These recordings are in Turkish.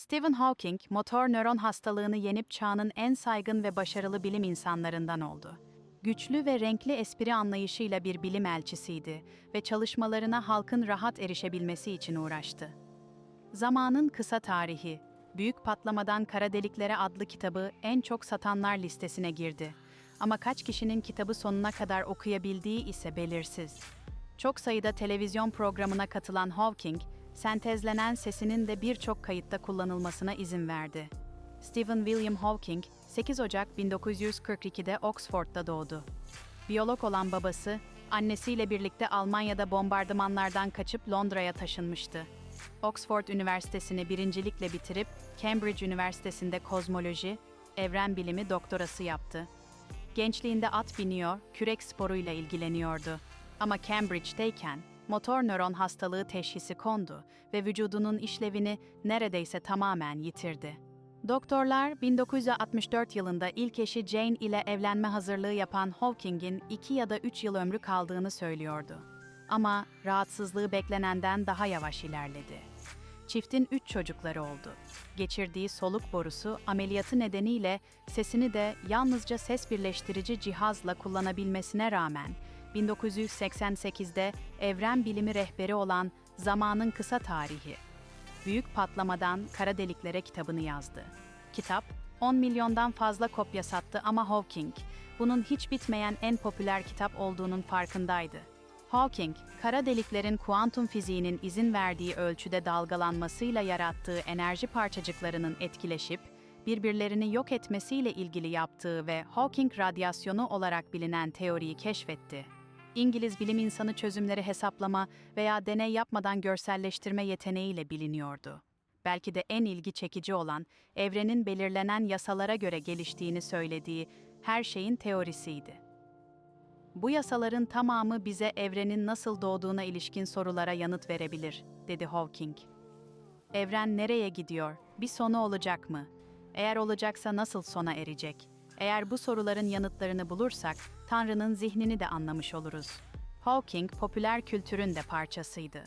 Stephen Hawking, motor nöron hastalığını yenip çağının en saygın ve başarılı bilim insanlarından oldu. Güçlü ve renkli espri anlayışıyla bir bilim elçisiydi ve çalışmalarına halkın rahat erişebilmesi için uğraştı. Zamanın Kısa Tarihi, Büyük Patlamadan Kara Deliklere adlı kitabı en çok satanlar listesine girdi. Ama kaç kişinin kitabı sonuna kadar okuyabildiği ise belirsiz. Çok sayıda televizyon programına katılan Hawking, sentezlenen sesinin de birçok kayıtta kullanılmasına izin verdi. Stephen William Hawking, 8 Ocak 1942'de Oxford'da doğdu. Biyolog olan babası, annesiyle birlikte Almanya'da bombardımanlardan kaçıp Londra'ya taşınmıştı. Oxford Üniversitesi'ni birincilikle bitirip Cambridge Üniversitesi'nde kozmoloji, evren bilimi doktorası yaptı. Gençliğinde at biniyor, kürek sporuyla ilgileniyordu. Ama Cambridge'deyken motor nöron hastalığı teşhisi kondu ve vücudunun işlevini neredeyse tamamen yitirdi. Doktorlar 1964 yılında ilk eşi Jane ile evlenme hazırlığı yapan Hawking'in 2 ya da 3 yıl ömrü kaldığını söylüyordu. Ama rahatsızlığı beklenenden daha yavaş ilerledi. Çiftin 3 çocukları oldu. Geçirdiği soluk borusu ameliyatı nedeniyle sesini de yalnızca ses birleştirici cihazla kullanabilmesine rağmen 1988'de evren bilimi rehberi olan Zamanın Kısa Tarihi, Büyük Patlamadan Kara Deliklere kitabını yazdı. Kitap, 10 milyondan fazla kopya sattı ama Hawking, bunun hiç bitmeyen en popüler kitap olduğunun farkındaydı. Hawking, kara deliklerin kuantum fiziğinin izin verdiği ölçüde dalgalanmasıyla yarattığı enerji parçacıklarının etkileşip, birbirlerini yok etmesiyle ilgili yaptığı ve Hawking radyasyonu olarak bilinen teoriyi keşfetti. İngiliz bilim insanı çözümleri hesaplama veya deney yapmadan görselleştirme yeteneğiyle biliniyordu. Belki de en ilgi çekici olan, evrenin belirlenen yasalara göre geliştiğini söylediği her şeyin teorisiydi. Bu yasaların tamamı bize evrenin nasıl doğduğuna ilişkin sorulara yanıt verebilir, dedi Hawking. Evren nereye gidiyor? Bir sonu olacak mı? Eğer olacaksa nasıl sona erecek? Eğer bu soruların yanıtlarını bulursak, Tanrı'nın zihnini de anlamış oluruz. Hawking popüler kültürün de parçasıydı.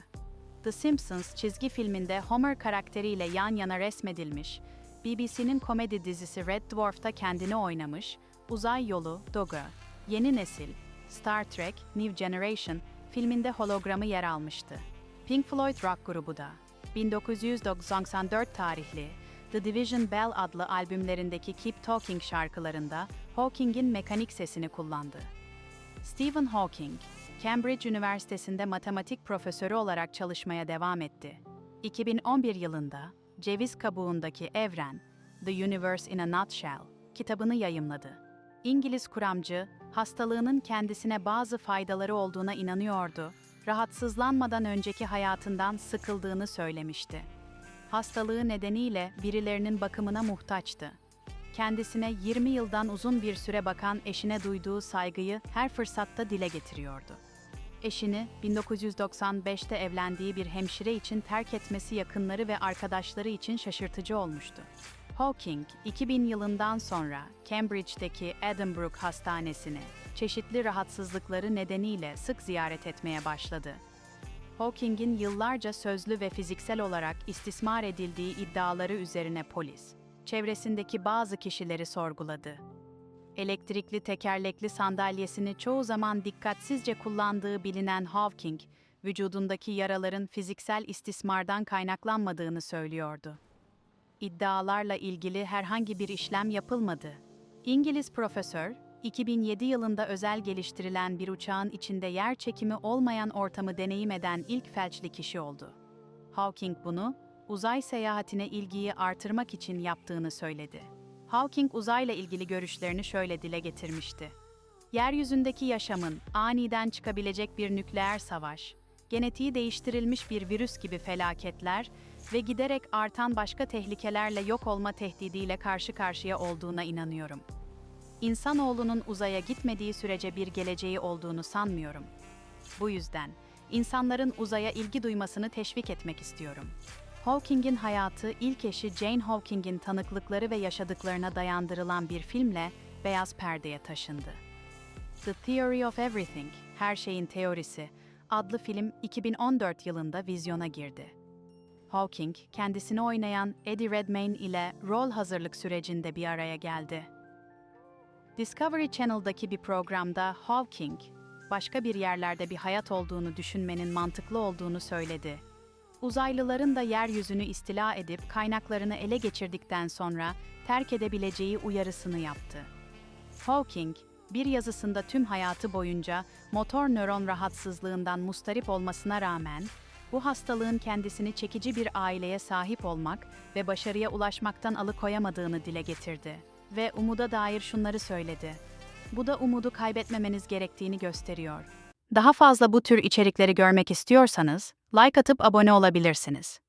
The Simpsons çizgi filminde Homer karakteriyle yan yana resmedilmiş, BBC'nin komedi dizisi Red Dwarf'ta kendini oynamış, Uzay Yolu, Doga, Yeni Nesil, Star Trek, New Generation filminde hologramı yer almıştı. Pink Floyd rock grubu da 1994 tarihli The Division Bell adlı albümlerindeki Keep Talking şarkılarında Hawking'in mekanik sesini kullandı. Stephen Hawking, Cambridge Üniversitesi'nde matematik profesörü olarak çalışmaya devam etti. 2011 yılında Ceviz Kabuğundaki Evren, The Universe in a Nutshell kitabını yayımladı. İngiliz kuramcı, hastalığının kendisine bazı faydaları olduğuna inanıyordu, rahatsızlanmadan önceki hayatından sıkıldığını söylemişti. Hastalığı nedeniyle birilerinin bakımına muhtaçtı. Kendisine 20 yıldan uzun bir süre bakan eşine duyduğu saygıyı her fırsatta dile getiriyordu. Eşini 1995'te evlendiği bir hemşire için terk etmesi yakınları ve arkadaşları için şaşırtıcı olmuştu. Hawking, 2000 yılından sonra Cambridge'deki Edinburgh Hastanesi'ni çeşitli rahatsızlıkları nedeniyle sık ziyaret etmeye başladı. Hawking'in yıllarca sözlü ve fiziksel olarak istismar edildiği iddiaları üzerine polis, çevresindeki bazı kişileri sorguladı. Elektrikli tekerlekli sandalyesini çoğu zaman dikkatsizce kullandığı bilinen Hawking, vücudundaki yaraların fiziksel istismardan kaynaklanmadığını söylüyordu iddialarla ilgili herhangi bir işlem yapılmadı. İngiliz profesör, 2007 yılında özel geliştirilen bir uçağın içinde yer çekimi olmayan ortamı deneyim eden ilk felçli kişi oldu. Hawking bunu, uzay seyahatine ilgiyi artırmak için yaptığını söyledi. Hawking uzayla ilgili görüşlerini şöyle dile getirmişti. Yeryüzündeki yaşamın aniden çıkabilecek bir nükleer savaş, genetiği değiştirilmiş bir virüs gibi felaketler ve giderek artan başka tehlikelerle yok olma tehdidiyle karşı karşıya olduğuna inanıyorum. İnsanoğlunun uzaya gitmediği sürece bir geleceği olduğunu sanmıyorum. Bu yüzden insanların uzaya ilgi duymasını teşvik etmek istiyorum. Hawking'in hayatı ilk eşi Jane Hawking'in tanıklıkları ve yaşadıklarına dayandırılan bir filmle beyaz perdeye taşındı. The Theory of Everything, Her Şeyin Teorisi adlı film 2014 yılında vizyona girdi. Hawking, kendisini oynayan Eddie Redmayne ile rol hazırlık sürecinde bir araya geldi. Discovery Channel'daki bir programda Hawking, başka bir yerlerde bir hayat olduğunu düşünmenin mantıklı olduğunu söyledi. Uzaylıların da yeryüzünü istila edip kaynaklarını ele geçirdikten sonra terk edebileceği uyarısını yaptı. Hawking, bir yazısında tüm hayatı boyunca motor nöron rahatsızlığından mustarip olmasına rağmen, bu hastalığın kendisini çekici bir aileye sahip olmak ve başarıya ulaşmaktan alıkoyamadığını dile getirdi. Ve umuda dair şunları söyledi. Bu da umudu kaybetmemeniz gerektiğini gösteriyor. Daha fazla bu tür içerikleri görmek istiyorsanız, like atıp abone olabilirsiniz.